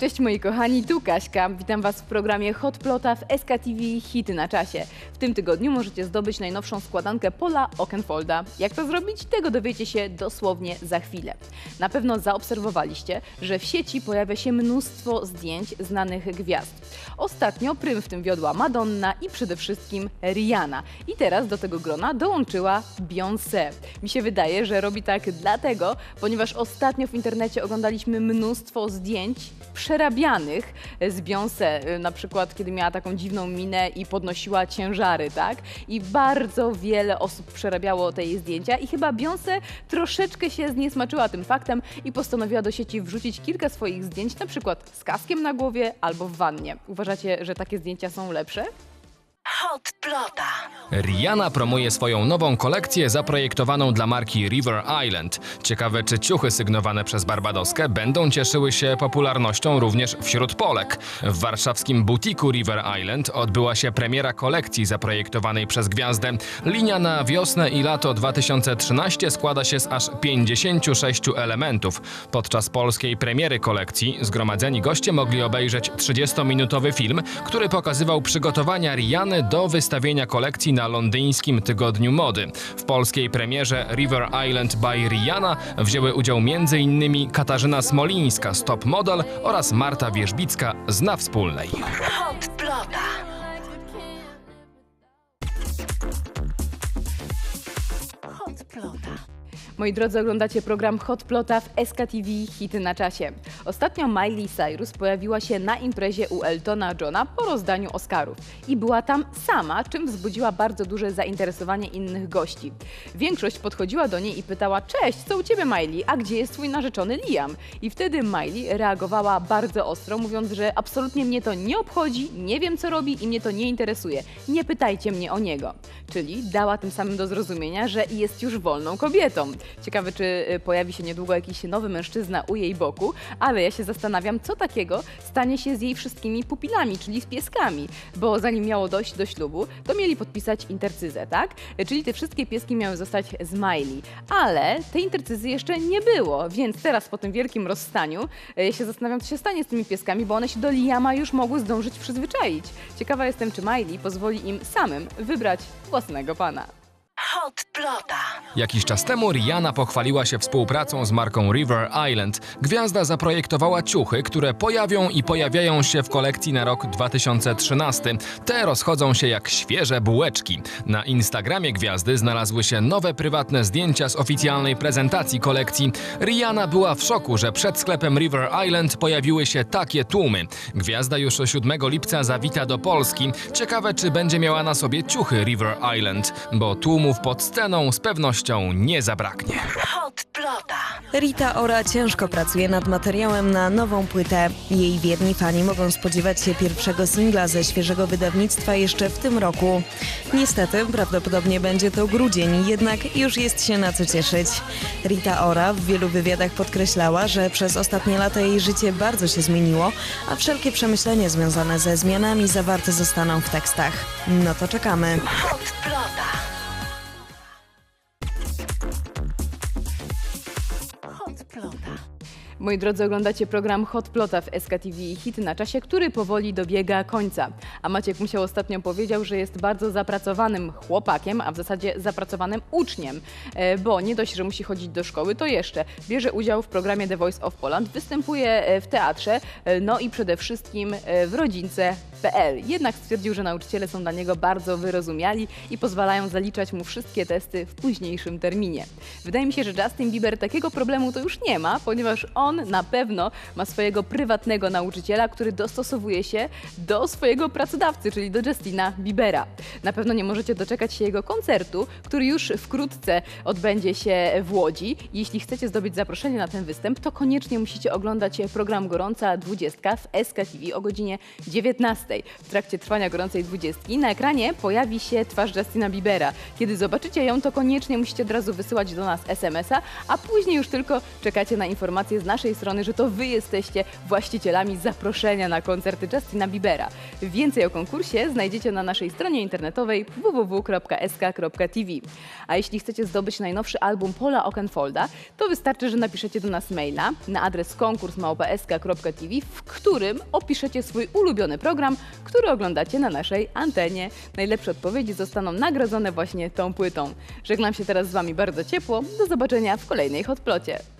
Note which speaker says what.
Speaker 1: Cześć moi kochani, tu Kaśka. Witam Was w programie Hot Plota w SKTV Hity na czasie. W tym tygodniu możecie zdobyć najnowszą składankę Pola Okenfolda. Jak to zrobić? Tego dowiecie się dosłownie za chwilę. Na pewno zaobserwowaliście, że w sieci pojawia się mnóstwo zdjęć znanych gwiazd. Ostatnio prym w tym wiodła Madonna i przede wszystkim Rihanna. I teraz do tego grona dołączyła Beyoncé. Mi się wydaje, że robi tak dlatego, ponieważ ostatnio w internecie oglądaliśmy mnóstwo zdjęć przerabianych z Beyoncé, y, na przykład kiedy miała taką dziwną minę i podnosiła ciężary, tak? I bardzo wiele osób przerabiało te jej zdjęcia i chyba Beyoncé troszeczkę się zniesmaczyła tym faktem i postanowiła do sieci wrzucić kilka swoich zdjęć, na przykład z kaskiem na głowie albo w wannie. Uważacie, że takie zdjęcia są lepsze?
Speaker 2: Hot Plota.
Speaker 3: Rihanna promuje swoją nową kolekcję zaprojektowaną dla marki River Island. Ciekawe, czy ciuchy sygnowane przez Barbadoskę będą cieszyły się popularnością również wśród Polek. W warszawskim butiku River Island odbyła się premiera kolekcji zaprojektowanej przez gwiazdę. Linia na wiosnę i lato 2013 składa się z aż 56 elementów. Podczas polskiej premiery kolekcji zgromadzeni goście mogli obejrzeć 30-minutowy film, który pokazywał przygotowania Rihanny do wystawienia kolekcji na londyńskim tygodniu mody. W polskiej premierze River Island by Rihanna wzięły udział m.in. Katarzyna Smolińska z Top Model oraz Marta Wierzbicka z Na Wspólnej.
Speaker 2: Hot Plota.
Speaker 1: Moi drodzy, oglądacie program Hot Plota w SKTV Hity na czasie. Ostatnio Miley Cyrus pojawiła się na imprezie u Eltona Johna po rozdaniu Oscarów i była tam sama, czym wzbudziła bardzo duże zainteresowanie innych gości. Większość podchodziła do niej i pytała: Cześć, co u ciebie, Miley? A gdzie jest twój narzeczony Liam? I wtedy Miley reagowała bardzo ostro, mówiąc, że absolutnie mnie to nie obchodzi, nie wiem co robi i mnie to nie interesuje. Nie pytajcie mnie o niego. Czyli dała tym samym do zrozumienia, że jest już wolną kobietą. Ciekawe, czy y, pojawi się niedługo jakiś nowy mężczyzna u jej boku, ale ja się zastanawiam, co takiego stanie się z jej wszystkimi pupilami, czyli z pieskami, bo zanim miało dojść do ślubu, to mieli podpisać intercyzę, tak? Czyli te wszystkie pieski miały zostać z Miley, ale tej intercyzy jeszcze nie było, więc teraz po tym wielkim rozstaniu y, ja się zastanawiam, co się stanie z tymi pieskami, bo one się do Liama już mogły zdążyć przyzwyczaić. Ciekawa jestem, czy Miley pozwoli im samym wybrać własnego pana.
Speaker 2: Hot Plota.
Speaker 3: Jakiś czas temu Rihanna pochwaliła się współpracą z marką River Island. Gwiazda zaprojektowała ciuchy, które pojawią i pojawiają się w kolekcji na rok 2013. Te rozchodzą się jak świeże bułeczki. Na Instagramie gwiazdy znalazły się nowe prywatne zdjęcia z oficjalnej prezentacji kolekcji. Rihanna była w szoku, że przed sklepem River Island pojawiły się takie tłumy. Gwiazda już 7 lipca zawita do Polski. Ciekawe, czy będzie miała na sobie ciuchy River Island, bo tłumów pod sceną z pewnością nie zabraknie.
Speaker 2: Hot Plota.
Speaker 4: Rita Ora ciężko pracuje nad materiałem na nową płytę. Jej wierni fani mogą spodziewać się pierwszego singla ze świeżego wydawnictwa jeszcze w tym roku. Niestety, prawdopodobnie będzie to grudzień, jednak już jest się na co cieszyć. Rita Ora w wielu wywiadach podkreślała, że przez ostatnie lata jej życie bardzo się zmieniło, a wszelkie przemyślenia związane ze zmianami zawarte zostaną w tekstach. No to czekamy.
Speaker 2: Hot Plota. Hot
Speaker 1: Moi drodzy, oglądacie program Hot Plota w SKTV Hit na czasie, który powoli dobiega końca. A Maciek Musiał ostatnio powiedział, że jest bardzo zapracowanym chłopakiem, a w zasadzie zapracowanym uczniem, E, bo nie dość, że musi chodzić do szkoły, to jeszcze bierze udział w programie The Voice of Poland, występuje e, w teatrze, e, no i przede wszystkim w rodzince.pl. Jednak stwierdził, że nauczyciele są dla niego bardzo wyrozumiali i pozwalają zaliczać mu wszystkie testy w późniejszym terminie. Wydaje mi się, że Justin Bieber takiego problemu to już nie ma, ponieważ on na pewno ma swojego prywatnego nauczyciela, który dostosowuje się do swojego pracodawcy, czyli do Justina Biebera. Na pewno nie możecie doczekać się jego koncertu, który już wkrótce odbędzie się w Łodzi. Jeśli chcecie zdobyć zaproszenie na ten występ, to koniecznie musicie oglądać program Gorąca 20 w SKTV o godzinie 19. W trakcie trwania Gorącej 20 na ekranie pojawi się twarz Justina Biebera. Kiedy zobaczycie ją, to koniecznie musicie od razu wysyłać do nas SMS-a, a później już tylko czekacie na informacje z naszej naszej strony, że to wy jesteście właścicielami zaproszenia na koncerty Justina Biebera. Więcej o konkursie znajdziecie na naszej stronie internetowej www.sk.tv. A jeśli chcecie zdobyć najnowszy album Paula Oakenfolda, to wystarczy, że napiszecie do nas maila na adres konkurs.sk.tv, w którym opiszecie swój ulubiony program, który oglądacie na naszej antenie. Najlepsze odpowiedzi zostaną nagrodzone właśnie tą płytą. Żegnam się teraz z Wami bardzo ciepło. Do zobaczenia w kolejnej Hotplocie.